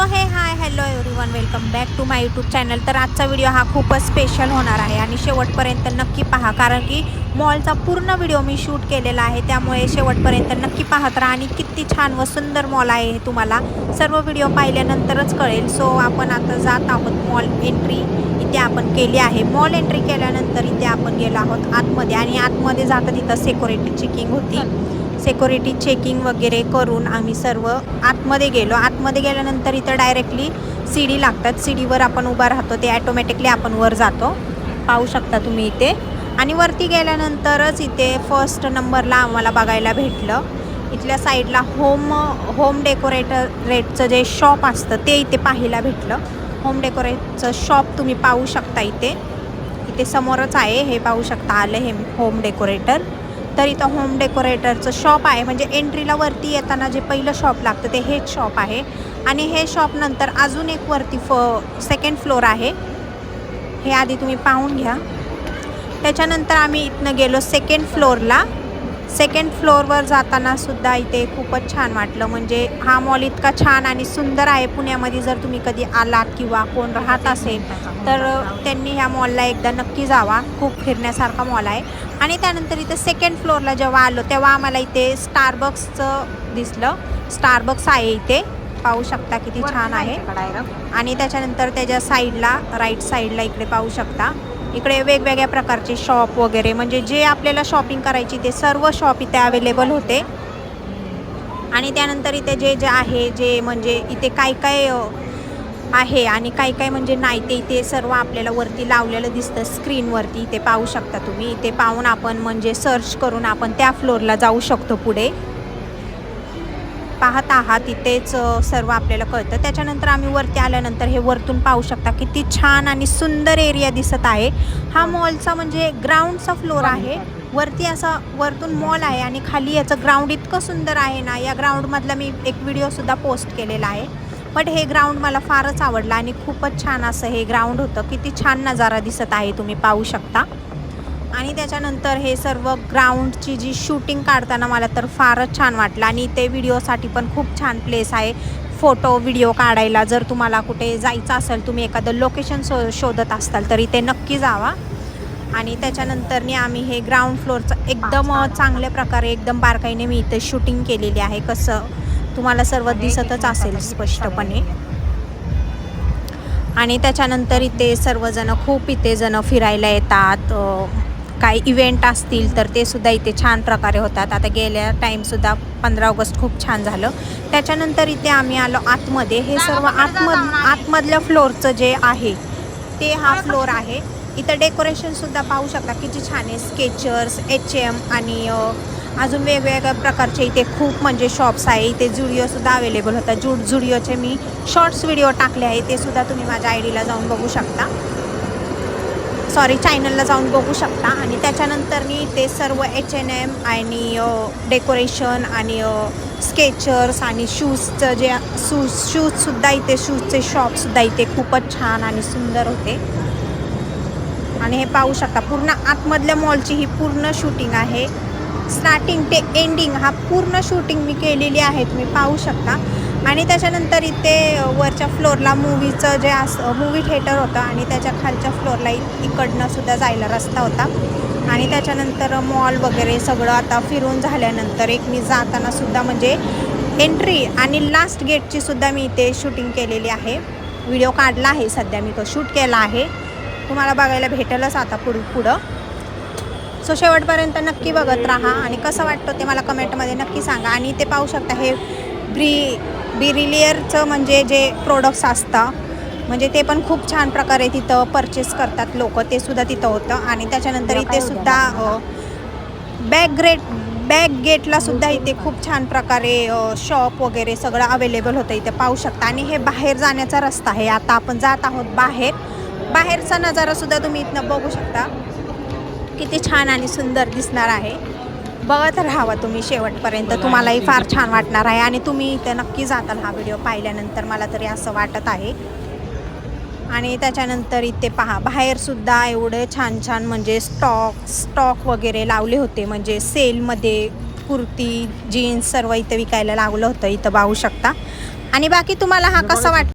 So hey hi hello everyone welcome back to my YouTube channel तर आजचा video हा खूपच स्पेशल होणार आहे आणि शेवटपर्यंत नक्की पहा कारण की मॉलचा पूर्ण व्हिडिओ मी शूट केलेला आहे. त्यामुळे शेवटपर्यंत नक्की पाहत राहा आणि किती छान व सुंदर मॉल आहे हे तुम्हाला सर्व व्हिडिओ पाहिल्यानंतरच कळेल. सो आपण आता जात आहोत मॉल एंट्री इथे आपण केली आहे. मॉल एंट्री केल्यानंतर इथे आपण गेलो आहोत आतमध्ये आणि आतमध्ये जाता तिथं सेक्युरिटी चेकिंग होती. सिक्युरिटी चेकिंग वगैरे करून आम्ही सर्व आतमध्ये गेलो. आतमध्ये गेल्यानंतर इथं डायरेक्टली सीडी लागतात. सीडीवर आपण उभा राहतो. ते ॲटोमॅटिकली आपण वर जातो. पाहू शकता तुम्ही इथे. आणि वरती गेल्यानंतरच इथे फर्स्ट नंबरला आम्हाला बघायला भेटलं. इथल्या साईडला होम होम डेकोरेटर रेटचं जे शॉप असतं ते इथे पाहायला भेटलं. होम डेकोरेटचं शॉप तुम्ही पाहू शकता इथे. इथे समोरच आहे. हे पाहू शकता आलं हे होम डेकोरेटर तर इथं होम डेकोरेटरचं शॉप आहे. म्हणजे एंट्रीला वरती येताना जे पहिलं शॉप लागतं ते हेच शॉप आहे. आणि हे शॉप नंतर अजून एक वरती फ सेकंड फ्लोअर आहे. हे आधी तुम्ही पाहून घ्या. त्याच्यानंतर आम्ही इथनं गेलो सेकंड फ्लोअरला सेकंड फ्लोअरवर जाताना सुद्धा इथे खूपच छान वाटलं. म्हणजे हा मॉल इतका छान आणि सुंदर आहे. पुण्यामध्ये जर तुम्ही कधी आलात किंवा कोण राहत असेल तर त्यांनी ह्या मॉलला एकदा नक्की जावा. खूप फिरण्यासारखा मॉल आहे. आणि त्यानंतर इथे सेकंड फ्लोअरला जेव्हा आलो तेव्हा आम्हाला इथे स्टारबक्सचं दिसलं. स्टारबक्स आहे इथे. पाहू शकता किती छान आहे. आणि त्याच्यानंतर त्याच्या साईडला राईट साईडला इकडे पाहू शकता. इकडे वेगवेगळ्या प्रकारचे शॉप वगैरे म्हणजे जे आपल्याला शॉपिंग करायची ते सर्व शॉप इथे अवेलेबल होते. आणि त्यानंतर इथे जे जे आहे जे म्हणजे इथे काय काय आहे आणि काय काय म्हणजे नाही ते इथे सर्व आपल्याला वरती लावलेलं दिसतं. स्क्रीनवरती इथे पाहू शकता तुम्ही. इथे पाहून आपण म्हणजे सर्च करून आपण त्या फ्लोअरला जाऊ शकतो पुढे. पाहत आहात तिथेच सर्व आपल्याला कळतं. त्याच्यानंतर आम्ही वरती आल्यानंतर हे वरतून पाहू शकता किती छान आणि सुंदर एरिया दिसत आहे. हा मॉलचा म्हणजे ग्राउंडचा फ्लोअर आहे. वरती असा वरतून मॉल आहे आणि खाली याचं ग्राउंड इतकं सुंदर आहे ना या ग्राउंडमधला मी एक व्हिडिओसुद्धा पोस्ट केलेला आहे. बट हे ग्राउंड मला फारच आवडलं आणि खूपच छान असं हे ग्राउंड होतं. किती छान नजारा दिसत आहे तुम्ही पाहू शकता. आणि त्याच्यानंतर हे सर्व ग्राउंडची जी शूटिंग काढताना मला तर फारच छान वाटलं. आणि ते व्हिडिओसाठी पण खूप छान प्लेस आहे. फोटो व्हिडिओ काढायला जर तुम्हाला कुठे जायचं असेल तुम्ही एखादं लोकेशन शो शोधत असाल तर इथे नक्की जावा. आणि त्याच्यानंतरनी आम्ही हे ग्राउंड फ्लोअरचं एकदम चांगल्या प्रकारे एकदम बारकाईने मी इथे शूटिंग केलेली आहे. कसं तुम्हाला सर्व दिसतच असेल स्पष्टपणे. आणि त्याच्यानंतर इथे सर्वजण खूप इथे जण फिरायला येतात. काही इव्हेंट असतील तर ते सुद्धा इथे छान प्रकारे होतात. आता गेल्या टाईमसुद्धा पंधरा ऑगस्ट खूप छान झालं. त्याच्यानंतर इथे आम्ही आलो आतमध्ये. हे सर्व आतमध आतमधल्या फ्लोअरचं जे आहे ते हा फ्लोअर आहे. इथं डेकोरेशनसुद्धा पाहू शकता किती छान आहे. स्केचर्स एच एम आणि अजून वेगवेगळ्या प्रकारचे इथे खूप म्हणजे शॉप्स आहे. इथे जुडिओसुद्धा अवेलेबल होता. जु जुडिओचे मी शॉर्ट्स व्हिडिओ टाकले आहे. ते सुद्धा तुम्ही माझ्या आय डीला जाऊन बघू शकता. सॉरी चॅनलला जाऊन बघू शकता. आणि त्याच्यानंतर मी ते सर्व एच एन एम आणि डेकोरेशन आणि स्केचर्स आणि शूजचं जे शूज शूजसुद्धा इथे शूजचे शॉपसुद्धा इथे खूपच छान आणि सुंदर होते. आणि हे पाहू शकता पूर्ण आतमधल्या मॉलची ही पूर्ण शूटिंग आहे. स्टार्टिंग ते एंडिंग हा पूर्ण शूटिंग मी केलेली आहे तुम्ही पाहू शकता. आणि त्याच्यानंतर इथे वरच्या फ्लोअरला मूवीचं जे अस मूवी थिएटर होतं आणि त्याच्या खालच्या फ्लोअरला इकडनं सुद्धा जायला रस्ता होता. आणि त्याच्यानंतर मॉल वगैरे सगळं आता फिरून झाल्यानंतर एक मी जाताना सुद्धा म्हणजे एंट्री आणि लास्ट गेटची सुद्धा मी इथे शूटिंग केलेली आहे. व्हिडिओ काढला आहे सध्या मी तो शूट केला आहे. तुम्हाला बघायला भेटेलच आता पुढं पुढं. सो शेवटपर्यंत नक्की बघत राहा आणि कसं वाटतं ते मला कमेंटमध्ये नक्की सांगा. आणि ते पाहू शकता हे ब्री बिरिलियरचं म्हणजे जे प्रोडक्ट्स असतं म्हणजे ते पण खूप छान प्रकारे तिथं परचेस करतात लोक. ते सुद्धा तिथं होतं आणि त्याच्यानंतर इथे सुद्धा बॅक ग्रेट बॅक गेटला सुद्धा इथे खूप छान प्रकारे शॉप वगैरे सगळं अवेलेबल होतं इथे पाहू शकता. आणि हे बाहेर जाण्याचा रस्ता आहे. आता आपण जात आहोत बाहेर. बाहेरचा नजारा सुद्धा तुम्ही इथनं बघू शकता. किती छान आणि सुंदर दिसणार आहे. बघत राहावा तुम्ही शेवटपर्यंत. तुम्हालाही फार छान वाटणार आहे आणि तुम्ही इथे नक्की जाताल हा व्हिडिओ पाहिल्यानंतर. मला तरी असं वाटत आहे. आणि त्याच्यानंतर इथे पहा बाहेरसुद्धा एवढे छान छान म्हणजे स्टॉक स्टॉक वगैरे लावले होते. म्हणजे सेलमध्ये कुर्ती जीन्स सर्व इथं विकायला लावलं होतं. इथं पाहू शकता. आणि बाकी तुम्हाला हा कसा वाटतो